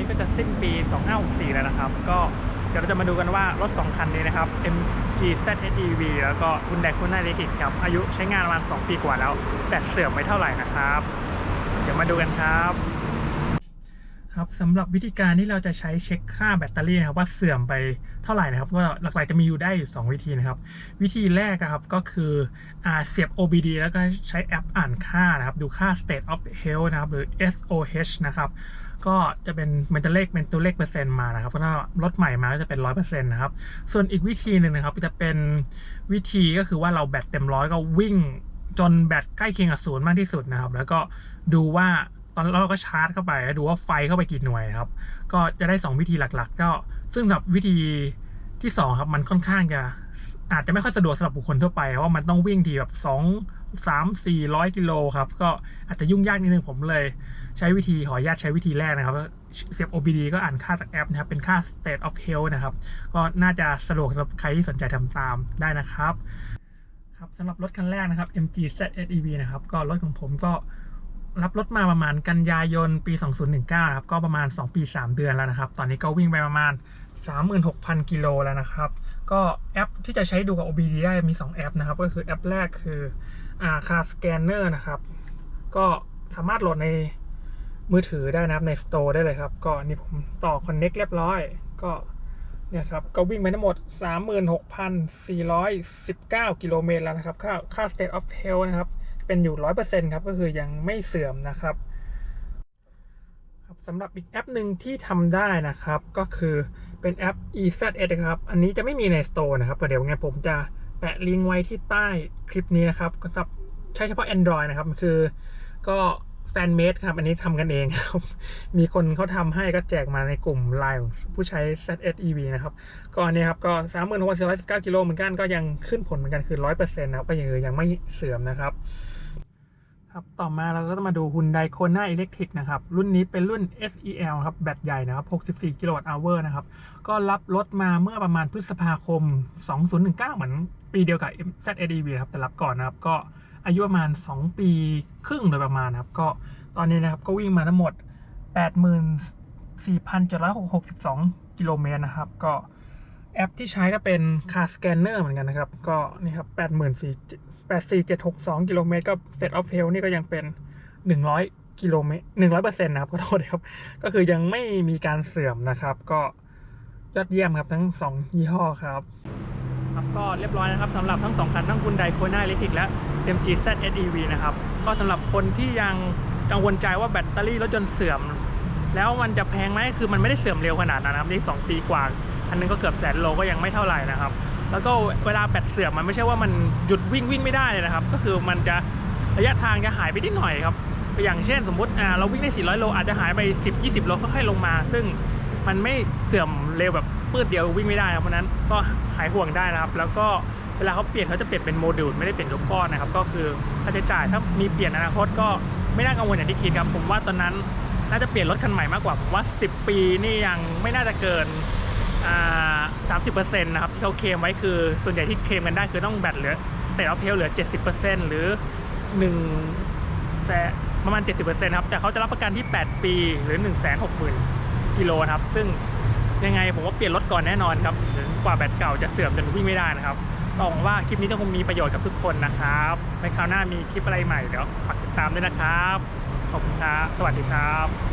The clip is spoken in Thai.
นี้ก็จะสิ้นปี 2564 แล้วนะครับ ก็เดี๋ยวเราจะมาดูกันว่ารถ 2 คันนี้นะครับ MG ZSEV แล้วก็ Hyundai Kona Electric ครับ อายุใช้งานประมาณ 2 ปีกว่าแล้ว แบตเสื่อมไปเท่าไหร่นะครับ เดี๋ยวมาดูกันครับ ครับสำหรับวิธีการที่เราจะใช้เช็คค่าแบตเตอรี่นะครับว่าเสื่อมไปเท่าไหร่นะครับ ก็หลักๆจะมีอยู่ได้อยู่ 2 วิธีนะครับ วิธีแรกครับก็คืออเสียบ OBD แล้วก็ใช้แอปอ่านค่านะครับ ดูค่า state of health นะครับ หรือ SOH นะครับก็จะเป็นมันจะเลขเป็นตัวเลขเปอร์เซ็นต์มานะครับก็ถ้ารถใหม่มาก็จะเป็นร้อยเปอร์เซ็นต์นะครับ ส่วนอีกวิธีหนึ่งนะครับจะเป็นวิธีก็คือว่าเราแบตเต็มร้อยก็วิ่งจนแบตใกล้เคียงกับศูนย์มากที่สุดนะครับ แล้วก็ดูว่า ตอนแล้วเราก็ชาร์จเข้าไปแล้วดูว่าไฟเข้าไปกี่หน่วยครับ ก็จะได้ 2 วิธีหลักๆ ก็ซึ่งสำหรับวิธีที่ 2 ครับมันค่อนข้างจะอาจจะไม่ค่อยสะดวกสำหรับบุคคลทั่วไปเพราะว่ามันต้องวิ่งทีแบบ2 3 4 0 0กิโลครับ ก็อาจจะยุ่งยากนิดนึงผมเลย ใช้วิธีขออนุญาตใช้วิธีแรกนะครับเสียบ OBD ก็อ่านค่าจากแอปนะครับ เป็นค่า state of health นะครับ ก็น่าจะสะดวกสำหรับใครที่สนใจทำตามได้นะครับ ครับสำหรับรถคันแรกนะครับ MG ZSEV นะครับ ก็รถของผมก็ รับรถมาประมาณกันยายนปี 2019นะครับก็ประมาณ 2 ปี 3 เดือนแล้วนะครับ ตอนนี้ก็วิ่งไปประมาณ 36,000 กิโลแล้วนะครับ ก็แอปที่จะใช้ดูกับ OBD ได้มี 2 แอปนะครับ ก็คือแอปแรกคืออ่า Car Scanner นะครับ ก็สามารถโหลดในมือถือได้นะครับใน Store ได้เลยครับ ก็นี่ผมต่อ Connect เรียบร้อย ก็เนี่ยครับ ก็วิ่งไปทั้งหมด 36,419 กิโลเมตรแล้วนะครับ ค่าค่า state of health นะครับ เป็นอยู่ 100%ครับ ก็คือยังไม่เสื่อมนะครับสำหรับอีกแอปหนึ่งที่ทำได้นะครับ ก็คือเป็นแอป EZS นะครับ อันนี้จะไม่มีใน Store นะครับเดี๋ยวไงผมจะแปะลิงก์ไว้ที่ใต้คลิปนี้นะครับก็จะใช้เฉพาะ Android นะครับ คือก็แฟนเมดครับ อันนี้ทำกันเองครับ มีคนเขาทำให้ก็แจกมาในกลุ่มไลน์ผู้ใช้ ZSEV นะครับ ก็อันนี้ครับ ก็3 6 4 1 9กิโลเหมือนกัน ก็ยังขึ้นผลเหมือนกันคือ100%นะครับ ก็ยังยังไม่เสื่อมนะครับ ครับต่อมาเราก็จะมาดู Hyundai Kona Electric นะครับ รุ่นนี้เป็นรุ่น SEL ครับ แบตใหญ่นะครับ 64 กิโลวัตต์อเวอร์นะครับ ก็รับรถมาเมื่อประมาณพฤษภาคม 2019 เหมือนปีเดียวกับ ZADV ครับ แต่รับก่อนนะครับ ก็อายุประมาณ 2 ปีครึ่งโดยประมาณนะครับ ก็ตอนนี้นะครับก็วิ่งมาทั้งหมด 84,762 กิโลเมตรนะครับ ก็ แอปที่ใช้ก็เป็น Car Scanner เหมือนกันนะครับ ก็นี่ครับ84 84762กิโลเมตรก็ State of Hell นี่ก็ยังเป็น100กิโลเมตร100เปอร์เซ็นต์นะครับก็โทษครับ ก็คือยังไม่มีการเสื่อมนะครับ ก็ยอดเยี่ยมครับทั้ง2ยี่ห้อครับครับก็เรียบร้อยนะครับสำหรับทั้งสองคันทั้ง Hyundai Kona Electric และ MG ZSEV นะครับ ก็สำหรับคนที่ยังกังวลใจว่าแบตเตอรี่รถยนต์เสื่อม แล้วมันจะแพงไหมคือมันไม่ได้เสื่อมเร็วขนาดนั้นนะครับนี่2ปีกว่า อันนึงก็เกือบแสนโลก็ยังไม่เท่าไหร่นะครับ แล้วก็เวลาแบตเสื่อมมันไม่ใช่ว่ามันหยุดวิ่งวิ่งไม่ได้เลยนะครับ ก็คือมันจะระยะทางจะหายไปนิดหน่อยครับ อย่างเช่นสมมติอ่าเราวิ่งได้ 400 โลอาจจะหายไป 10 20 โลค่อยๆลงมา ซึ่งมันไม่เสื่อมเร็วแบบปื้ดเดียววิ่งไม่ได้ครับเพราะนั้นก็หายห่วงได้นะครับ แล้วก็เวลาเขาเปลี่ยนเขาจะเปลี่ยนเป็นโมดูลไม่ได้เปลี่ยนยกก้อนนะครับ ก็คือค่าใช้จ่ายถ้ามีเปลี่ยนอนาคตก็ไม่น่ากังวลอย่างที่คิดครับ ผมว่าตอนนั้นน่าจะเปลี่ยนรถคันใหม่มากกว่าผมว่า 10 ปีนี่ยังไม่น่าจะเกิน สามสิบเปอร์เซ็นต์นะครับที่เขาเคลมไว้คือส่วนใหญ่ที่เคลมกันได้คือต้องแบตเหลือ state of health เหลือเจ็ดสิบเปอร์เซ็นต์หรือหนึ่งแต่ประมาณเจ็ดสิบเปอร์เซ็นต์ครับแต่เขาจะรับประกันที่แปดปีหรือหนึ่งแสนหกหมื่นกิโลครับ ซึ่งยังไงผมว่าเปลี่ยนรถก่อนแน่นอนครับถึงกว่าแบตเก่าจะเสื่อมจนวิ่งไม่ได้นะครับหวังว่าคลิปนี้จะคงมีประโยชน์กับทุกคนนะครับในคราวหน้ามีคลิปอะไรใหม่เดี๋ยวฝากติดตามด้วยนะครับขอบคุณครับสวัสดีครับ